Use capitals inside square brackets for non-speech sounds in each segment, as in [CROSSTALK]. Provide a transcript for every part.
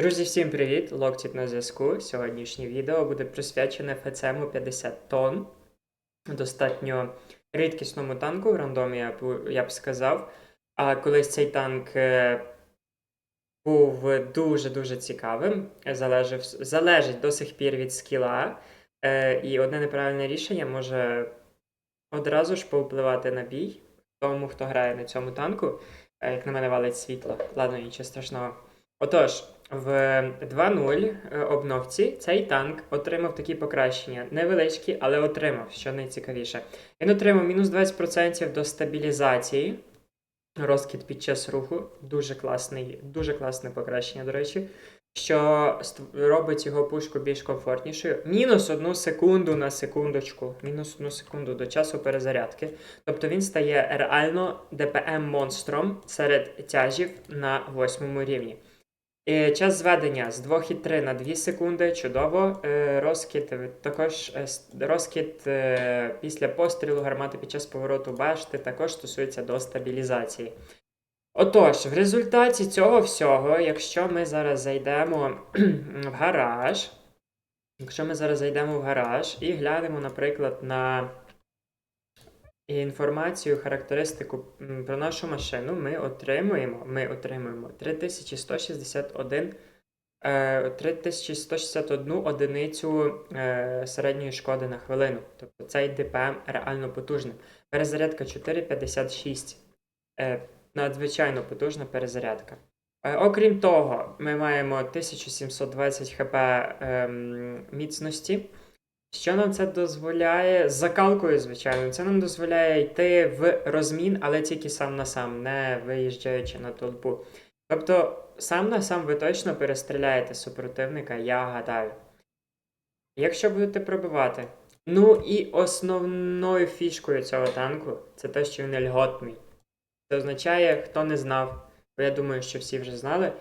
Друзі, всім привіт! Локтіт на зв'язку. Сьогоднішнє відео буде присвячене ФЦМу 50 тонн. Достатньо рідкісному танку в рандомі, я б, я б сказав. А колись цей танк е, був дуже-дуже цікавим. Залежив, залежить до сих пір від скіла. Е, і одне неправильне рішення може одразу ж повпливати на бій тому, хто грає на цьому танку. Е, як на мене валить світло. Ладно, нічого страшного. Отож, в 2.0 е, обновці цей танк отримав такі покращення. Невеличкі, але отримав, що найцікавіше. Він отримав мінус 20% до стабілізації. Розкид під час руху. Дуже класний, дуже класне покращення, до речі. Що робить його пушку більш комфортнішою. Мінус одну секунду на секундочку. Мінус одну секунду до часу перезарядки. Тобто він стає реально ДПМ-монстром серед тяжів на восьмому рівні. І час зведення з 2,3 на 2 секунди. Чудово. Е, Розкид е, також е, розкид е, після пострілу гармати під час повороту башти також стосується до стабілізації. Отож, в результаті цього всього, якщо ми зараз зайдемо [CLEARS THROAT] в гараж, якщо ми зараз зайдемо в гараж і глянемо, наприклад, на інформацію, характеристику про нашу машину, ми отримуємо, ми отримуємо 3161, е, 3161 одиницю е, середньої шкоди на хвилину. Тобто цей ДПМ реально потужний. Перезарядка 4,56. Е, надзвичайно потужна перезарядка. Е, Окрім того, ми маємо 1720 хп ем, міцності. Що нам це дозволяє? З закалкою, звичайно, це нам дозволяє йти в розмін, але тільки сам на сам, не виїжджаючи на толпу. Тобто, сам на сам ви точно перестріляєте супротивника, я гадаю. Якщо будете пробивати. Ну і основною фішкою цього танку це те, що він льготний. Це означає, хто не знав, бо я думаю, що всі вже знали.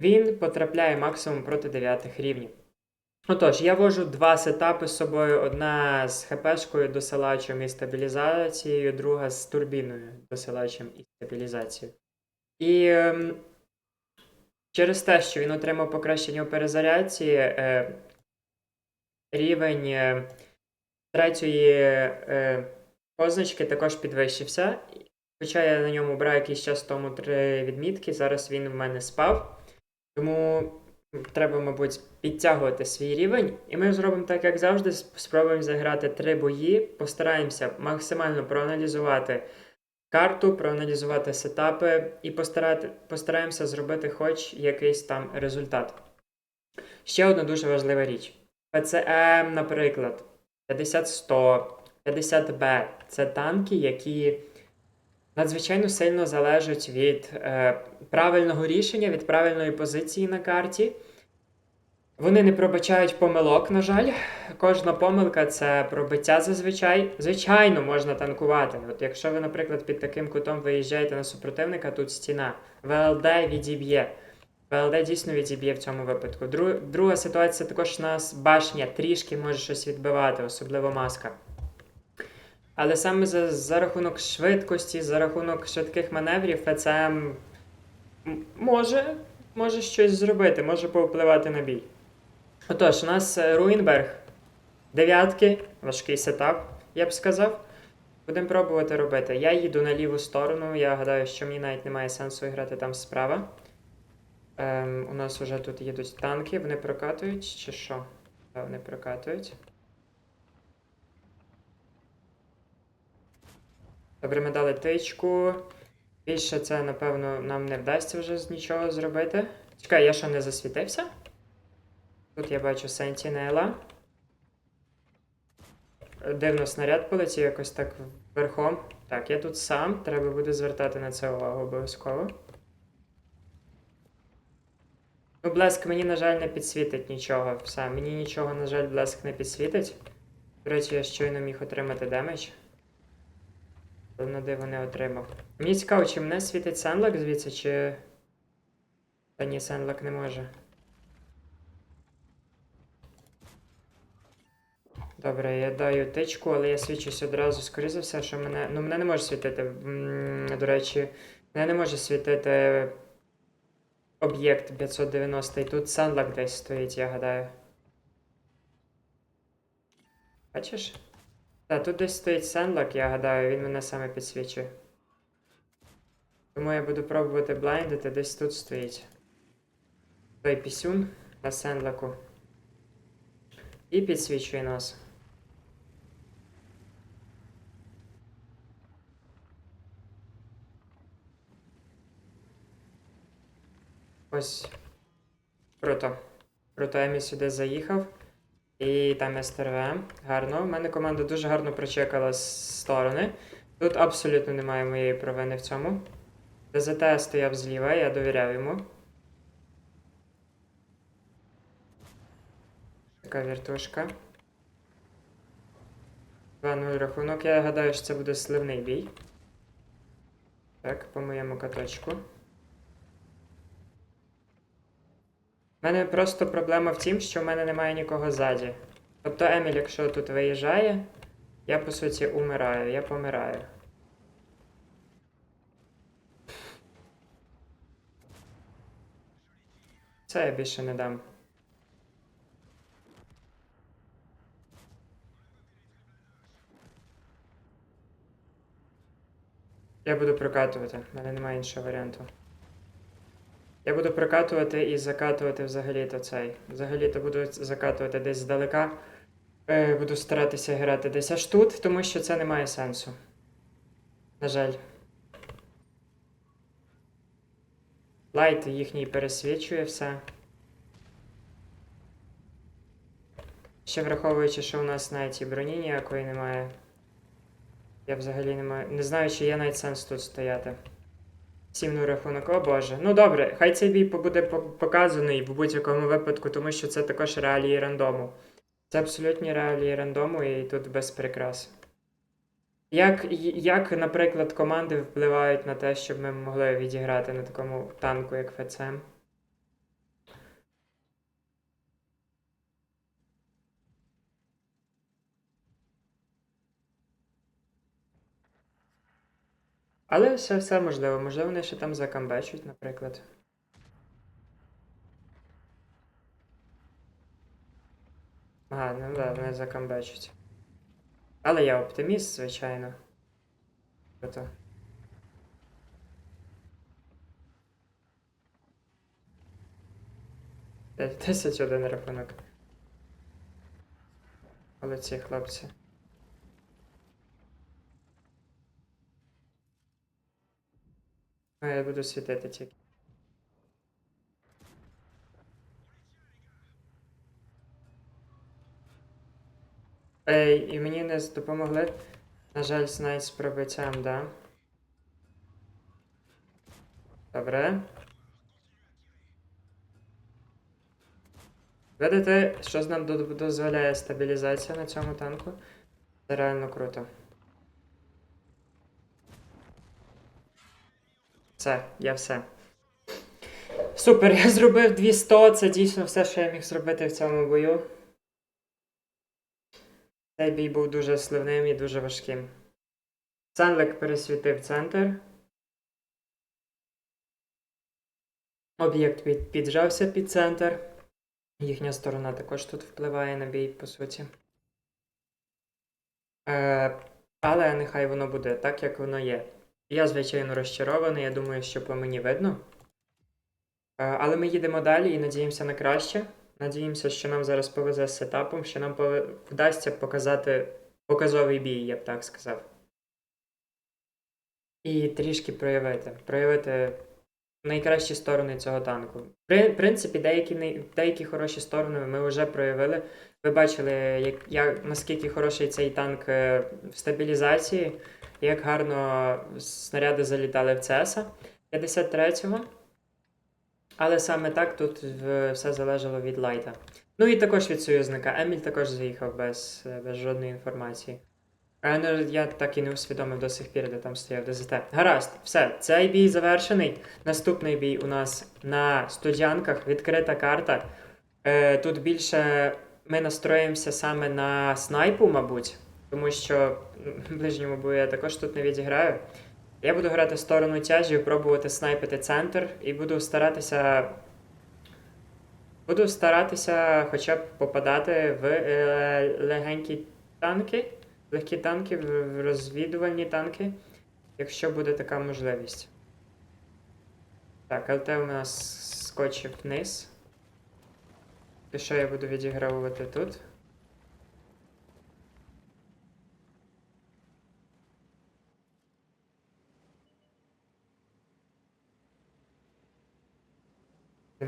Він потрапляє максимум проти 9 рівнів. Отож, я вожу два сетапи з собою: одна з ХПшкою досилачем і стабілізацією, друга з турбіною досилачем і стабілізацією. І ем, через те, що він отримав покращення у перезарядці, е, рівень е, третьої е, позначки також підвищився. Хоча я на ньому брав якийсь час тому три відмітки, зараз він в мене спав. Тому треба, мабуть, підтягувати свій рівень. І ми зробимо так, як завжди, спробуємо заграти три бої, постараємося максимально проаналізувати карту, проаналізувати сетапи і постарати, постараємося зробити хоч якийсь там результат. Ще одна дуже важлива річ. ПЦМ, наприклад, 50-100, 50Б це танки, які надзвичайно сильно залежать від е, правильного рішення, від правильної позиції на карті. Вони не пробачають помилок, на жаль. Кожна помилка це пробиття зазвичай. Звичайно, можна танкувати. От якщо ви, наприклад, під таким кутом виїжджаєте на супротивника, тут стіна. ВЛД відіб'є. ВЛД дійсно відіб'є в цьому випадку. Друга ситуація також у нас башня трішки може щось відбивати, особливо маска. Але саме за, за рахунок швидкості, за рахунок швидких маневрів, ФЦМ може, може щось зробити, може повпливати на бій. Отож, у нас е, Руїнберг. Дев'ятки, важкий сетап, я б сказав. Будемо пробувати робити. Я їду на ліву сторону. Я гадаю, що мені навіть немає сенсу грати там справа. Ем, у нас вже тут їдуть танки, вони прокатують чи що? Так, вони прокатують. Добре, ми дали тичку. Більше це, напевно, нам не вдасться вже з нічого зробити. Чекай, я що не засвітився? Тут я бачу Сентінела. Дивно снаряд полетів якось так верхом. Так, я тут сам, треба буде звертати на це увагу обов'язково. Ну, блеск мені, на жаль, не підсвітить нічого. Все, мені нічого, на жаль, блеск не підсвітить. До речі, я щойно міг отримати демедж. На диво не отримав. Мені цікаво, чи мене світить Сенлак звідси, чи. Та ні, Сенлак не може. Добре, я даю тичку, але я свічусь одразу, скоріше за все, що мене. Ну, мене не може світити. До речі, мене не може світити об'єкт 590, і тут Санлак десь стоїть, я гадаю. Бачиш? Так, тут десь стоїть Санлак, я гадаю, він мене саме підсвічує. Тому я буду пробувати блайндити, десь тут стоїть. Той пісюн на Сенлаку. І підсвічує нас. Ось. Круто. Круто, Емі сюди заїхав. І там СТРВ. Гарно. У мене команда дуже гарно прочекала з сторони. Тут абсолютно немає моєї провини в цьому. ДЗТ стояв зліва, я довіряв йому. Така віртушка. 2-0 рахунок. Я гадаю, що це буде сливний бій. Так, по моєму каточку. У мене просто проблема в тім, що в мене немає нікого ззаді. Тобто Еміль, якщо тут виїжджає, я по суті умираю, я помираю. Це я більше не дам. Я буду прокатувати, в мене немає іншого варіанту. Я буду прокатувати і закатувати взагалі-то цей. Взагалі-то буду закатувати десь здалека. Е, буду старатися грати десь аж тут, тому що це не має сенсу. На жаль. Лайт їхній пересвічує все. Ще враховуючи, що у нас навіть і броні ніякої немає. Я взагалі не маю. Не знаю, чи є навіть сенс тут стояти. 7 рахунок, о боже. Ну добре, хай цей бій буде показаний в будь-якому випадку, тому що це також реалії рандому. Це абсолютні реалії рандому і тут без прикрас. Як, як, наприклад, команди впливають на те, щоб ми могли відіграти на такому танку, як ФЦМ? Але все, все можливо. Можливо, вони ще там закамбечуть, наприклад. Ага, ну да, вони закамбечуть. Але я оптиміст, звичайно. П'ять тисяч один рахунок. Молодці, хлопці. А я буду світити тільки. Ей, і мені не допомогли. На жаль, знайти з пробиттям, да. Добре. Видите, що нам дозволяє стабілізація на цьому танку? Це реально круто. Все, я все. Супер, [LAUGHS] я зробив 200, це дійсно все, що я міг зробити в цьому бою. Цей бій був дуже сливним і дуже важким. Санлик пересвітив центр. Об'єкт під, піджався під центр. Їхня сторона також тут впливає на бій, по суті. Е, але нехай воно буде так, як воно є. Я, звичайно, розчарований, я думаю, що по мені видно. Е, але ми їдемо далі і надіємося на краще. Надіємося, що нам зараз повезе з сетапом, що нам вдасться показати показовий бій, я б так сказав. І трішки проявити. Проявити найкращі сторони цього танку. В принципі, деякі, деякі хороші сторони ми вже проявили. Ви бачили, як, як, наскільки хороший цей танк е, в стабілізації, як гарно снаряди залітали в ЦСа 53-го. Але саме так тут все залежало від лайта. Ну і також від союзника. Еміль також заїхав без, без жодної інформації. А, ну, я так і не усвідомив до сих пір, де там стояв ДЗТ. Гаразд, все, цей бій завершений. Наступний бій у нас на студянках, відкрита карта. Е, тут більше ми настроїмося саме на снайпу, мабуть, тому що в ближньому бою я також тут не відіграю. Я буду грати сторону тяжів, пробувати снайпити центр і буду старатися. Буду старатися хоча б попадати в е, легенькі танки, легкі танки, в в розвідувальні танки, якщо буде така можливість. Так, ЛТ у нас скочив вниз. І що я буду відігравувати тут?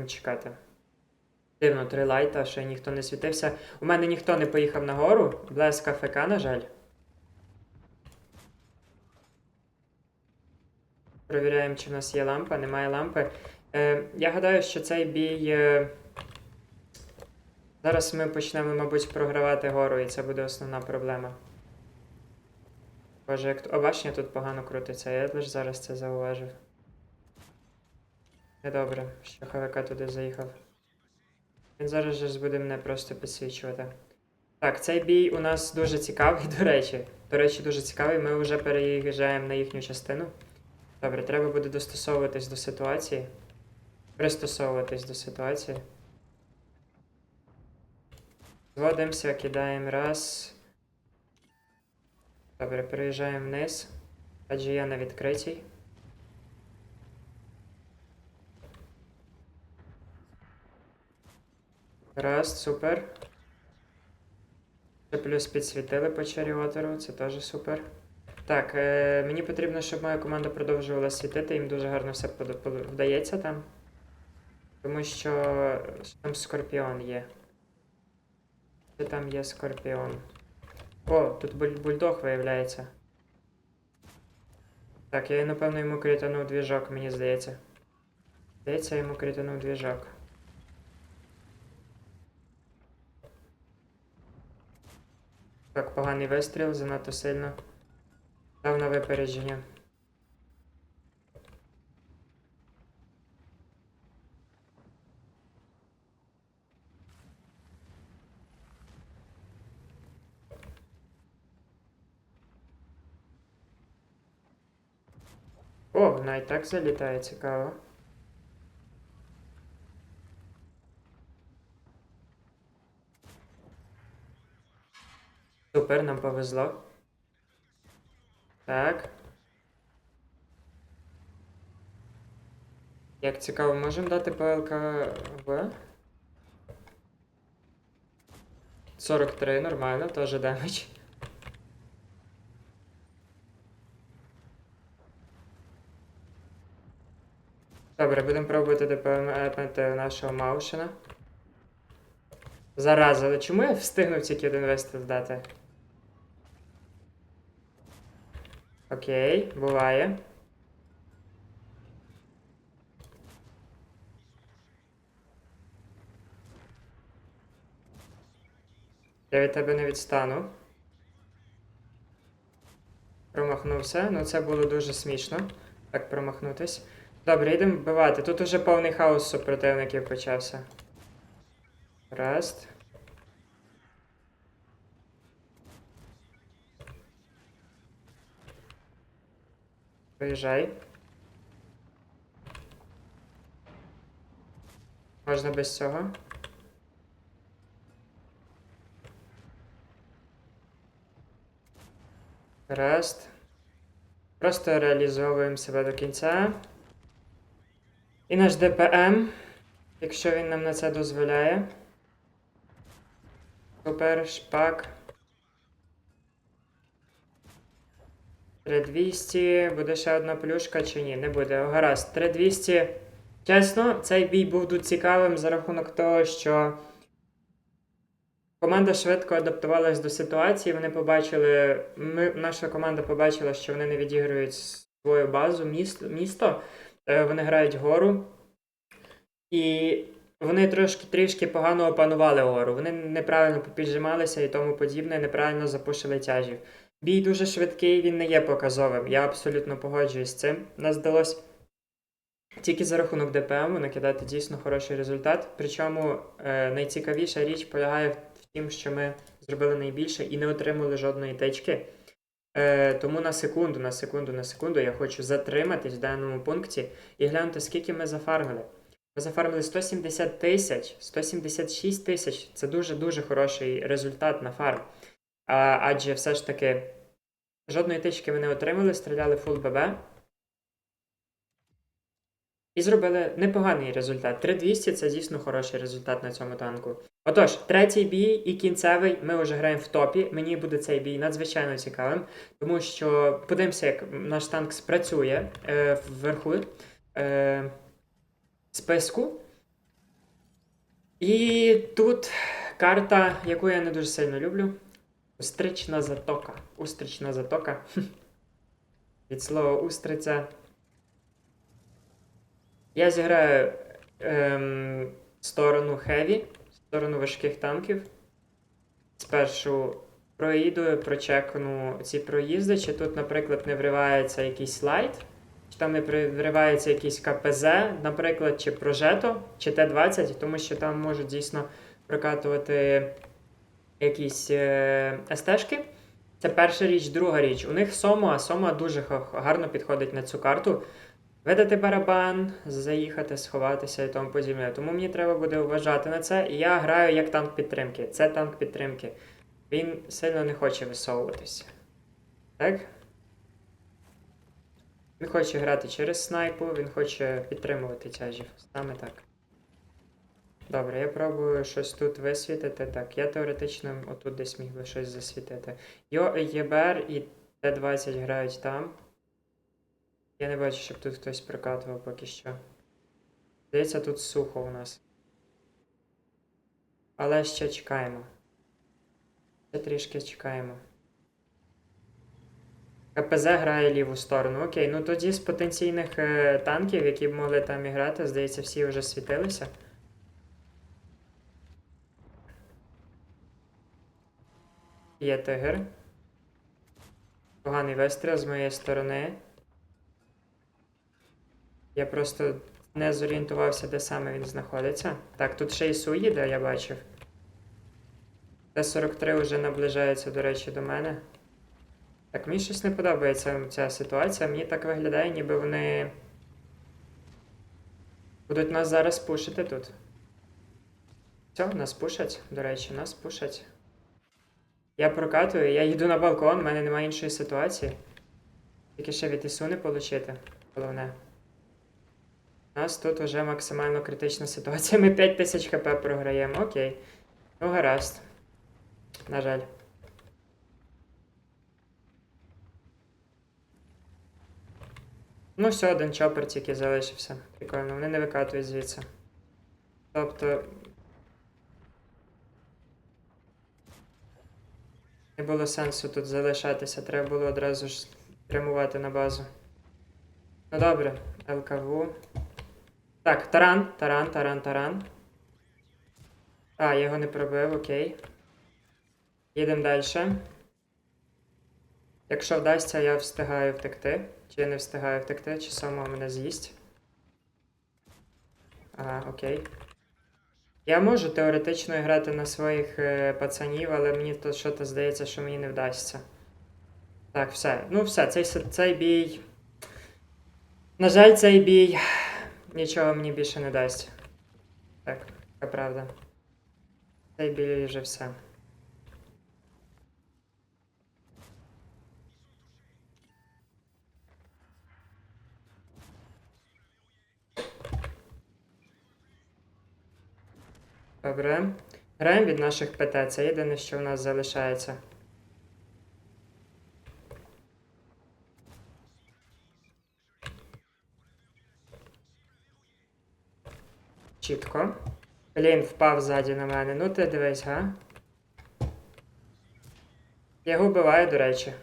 Чекати. Дивно, три лайта, ще ніхто не світився. У мене ніхто не поїхав нагору. Блеска ФК, на жаль. Перевіряємо, чи в нас є лампа. Немає лампи. Е, я гадаю, що цей бій. Е... Зараз ми почнемо, мабуть, програвати гору, і це буде основна проблема. Боже, як. О, башня тут погано крутиться, я лише зараз це зауважив. Недобре, що ХВК туди заїхав. Він зараз же буде мене просто підсвічувати. Так, цей бій у нас дуже цікавий, до речі. До речі, дуже цікавий. Ми вже переїжджаємо на їхню частину. Добре, треба буде достосовуватись до ситуації. Пристосовуватись до ситуації. Зводимося, кидаємо раз. Добре, переїжджаємо вниз. Адже я на відкритій. Раз, супер. Ще плюс підсвітили по чаріотеру, це теж супер. Так, е, мені потрібно, щоб моя команда продовжувала світити, їм дуже гарно все вдається там. Тому що там скорпіон є. Де там є скорпіон? О, тут буль- бульдог виявляється. Так, я напевно йому кританув двіжок, мені здається. Здається, я йому кританув двіжок. Так, поганий вистріл, занадто сильно. Дав на випередження. О, вона так залітає, цікаво. Супер, нам повезло. Так. Як цікаво, можемо дати ПЛК В? 43, нормально, теж демедж. Добре, будемо пробувати ДПМ нашого Маушена. Зараза, але чому я встигнув тільки один вистріл дати? Окей, буває. Я від тебе не відстану. Промахнувся. Ну це було дуже смішно. Так промахнутись. Добре, йдемо вбивати. Тут уже повний хаос супротивників почався. Раз. Виїжджай. Можна без цього. Раз. Просто реалізовуємо себе до кінця. І наш ДПМ, якщо він нам на це дозволяє. Супер, шпак. 3200. Буде ще одна плюшка чи ні? Не буде. Гаразд. 3200. Чесно, цей бій був дуже цікавим за рахунок того, що команда швидко адаптувалась до ситуації. Вони побачили. Ми, наша команда побачила, що вони не відіграють свою базу, місто. місто. Е, Вони грають гору. І вони трошки трішки погано опанували гору. Вони неправильно попіджималися і тому подібне, неправильно запушили тяжів. Бій дуже швидкий, він не є показовим. Я абсолютно погоджуюсь з цим. Нас вдалося тільки за рахунок ДПМу накидати дійсно хороший результат. Причому е, найцікавіша річ полягає в тім, що ми зробили найбільше і не отримали жодної течки. Е, тому на секунду, на секунду, на секунду я хочу затриматись в даному пункті і глянути, скільки ми зафармили. Ми зафармили 170 тисяч, 176 тисяч. Це дуже-дуже хороший результат на фарм. А, адже все ж таки жодної тички ми не отримали, стріляли фул ББ. І зробили непоганий результат. 3200 це дійсно хороший результат на цьому танку. Отож, третій бій і кінцевий ми вже граємо в топі. Мені буде цей бій надзвичайно цікавим, тому що подивимося, як наш танк спрацює е, вверху е, списку. І тут карта, яку я не дуже сильно люблю. Устрична затока. Устрична затока. [LAUGHS] Від слова устриця. Я зіграю ем, сторону хеві, сторону важких танків. Спершу проїду, прочекну ці проїзди, чи тут, наприклад, не вривається якийсь слайд, чи там не вривається якийсь КПЗ, наприклад, чи Прожето, чи Т-20, тому що там можуть дійсно прокатувати якісь е, СТшки. Це перша річ, друга річ. У них Сома, Сома дуже гарно підходить на цю карту. Видати барабан, заїхати, сховатися і тому подібне. Тому мені треба буде вважати на це. І я граю як танк підтримки. Це танк підтримки. Він сильно не хоче висовуватися. Так? Він хоче грати через снайпу, він хоче підтримувати тяжів. Саме так. Добре, я пробую щось тут висвітити. Так, я теоретично отут десь міг би щось засвітити. Йо, ЄБР і Т-20 грають там. Я не бачу, щоб тут хтось прокатував поки що. Здається, тут сухо у нас. Але ще чекаємо. Ще трішки чекаємо. КПЗ грає ліву сторону. Окей, ну тоді з потенційних е, танків, які б могли там і грати, здається, всі вже світилися. Є тигр. Поганий вистріл з моєї сторони. Я просто не зорієнтувався, де саме він знаходиться. Так, тут ще й Су їде, я бачив. Т-43 вже наближається, до речі, до мене. Так, мені щось не подобається ця ситуація. Мені так виглядає, ніби вони будуть нас зараз пушити тут. Все, нас пушать, до речі, нас пушать. Я прокатую, я їду на балкон, в мене немає іншої ситуації. Тільки ще від ІСУ не отримати, головне. У нас тут вже максимально критична ситуація. Ми 5000 хп програємо. Окей. Ну, гаразд. На жаль. Ну, все, один чопер тільки залишився. Прикольно, вони не викатують звідси. Тобто. Не було сенсу тут залишатися, треба було одразу ж прямувати на базу. Ну добре, ЛКВ. Так, таран, таран, таран, таран. А, його не пробив, окей. Їдемо далі. Якщо вдасться, я встигаю втекти. Чи я не встигаю втекти, чи само мене з'їсть. Ага, окей. Я можу теоретично грати на своїх е, пацанів, але мені то що-то здається, що мені не вдасться. Так, все. Ну, все, цей, цей бій. На жаль, цей бій нічого мені більше не дасть. Так, така правда. Цей бій вже все. Добре. Граємо від наших ПТ. Це єдине, що в нас залишається. Чітко. Блін, впав ззаді на мене. Ну ти дивись, га? Я його вбиваю, до речі.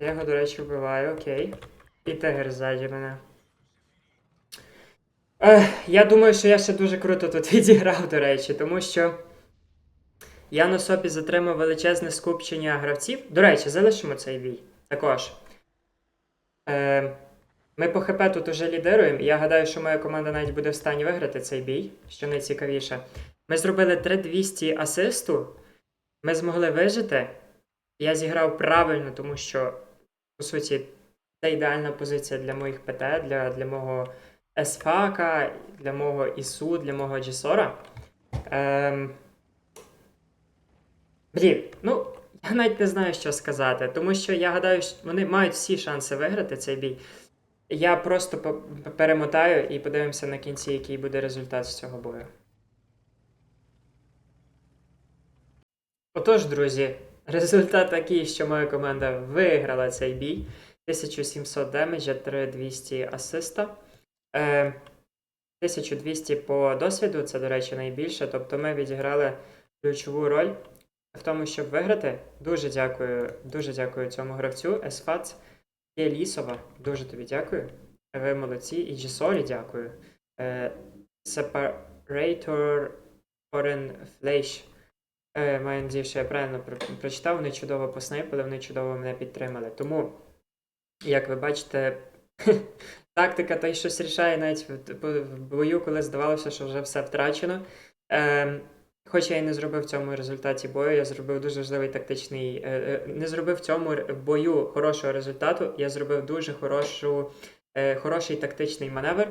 Я його, до речі, вбиваю, окей. І тигр ззаді мене. Я думаю, що я ще дуже круто тут [LAUGHS] відіграв, до речі, тому що я на собі затримав величезне скупчення гравців. До речі, залишимо цей бій також. Е, ми по ХП тут уже лідируємо. Я гадаю, що моя команда навіть буде в стані виграти цей бій, що найцікавіше. Ми зробили 3200 асисту Ми змогли вижити. Я зіграв правильно, тому що, по суті, це ідеальна позиція для моїх ПТ, для, для мого Есфака, для мого Ісу, для мого Джесора. Ем... Блін, ну, я навіть не знаю, що сказати, тому що я гадаю, що вони мають всі шанси виграти цей бій. Я просто перемотаю і подивимося на кінці, який буде результат з цього бою. Отож, друзі, результат такий, що моя команда виграла цей бій. 1700 демеджа, 3200 асиста. Е, 1200 по досвіду, це, до речі, найбільше. Тобто ми відіграли ключову роль в тому, щоб виграти. Дуже дякую, дуже дякую цьому гравцю. Есфац є Лісова. Дуже тобі дякую. Ви молодці. І Джесолі дякую. Е, Separator Foreign Flash. Е, маю надію, що я правильно прочитав. Вони чудово поснайпили, вони чудово мене підтримали. Тому, як ви бачите, [LAUGHS] тактика та й щось рішає навіть в, в- бою, коли здавалося, що вже все втрачено. Е, хоч я не зробив в цьому результаті бою, я зробив дуже важливий тактичний. Е, е, не зробив в цьому бою хорошого результату, я зробив дуже хорошу, е, хороший тактичний маневр.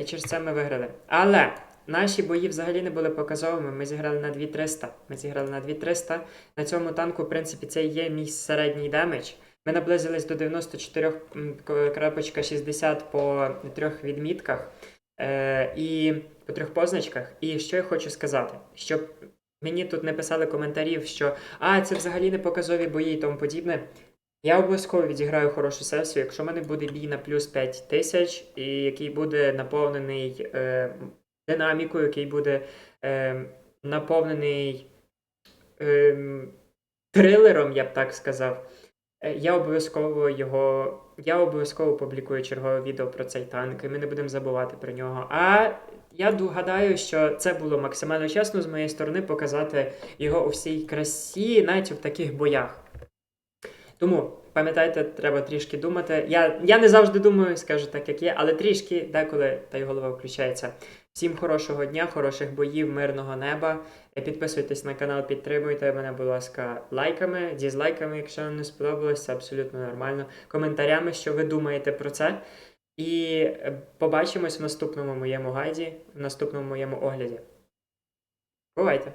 І через це ми виграли. Але наші бої взагалі не були показовими. Ми зіграли на 2300. Ми зіграли на 2300. На цьому танку, в принципі, це і є мій середній демедж. Ми наблизились до 94.60 по трьох відмітках е, і по трьох позначках. І що я хочу сказати, щоб мені тут не писали коментарів, що а, це взагалі не показові бої і тому подібне. Я обов'язково відіграю хорошу сесію, якщо в мене буде бій на плюс 5 тисяч, і який буде наповнений е, динамікою, який буде е, наповнений е, трилером, я б так сказав. Е, Я обов'язково його. Я обов'язково публікую чергове відео про цей танк, і ми не будемо забувати про нього. А я гадаю, що це було максимально чесно з моєї сторони показати його у всій красі, навіть в таких боях. Тому пам'ятайте, треба трішки думати. Я, я не завжди думаю, скажу так, як є, але трішки деколи та й голова включається. Всім хорошого дня, хороших боїв, мирного неба. Е, Підписуйтесь на канал, підтримуйте мене, будь ласка, лайками, дізлайками, якщо вам не сподобалось, абсолютно нормально. Коментарями, що ви думаєте про це. І е, побачимось в наступному моєму гайді, в наступному моєму огляді. Бувайте!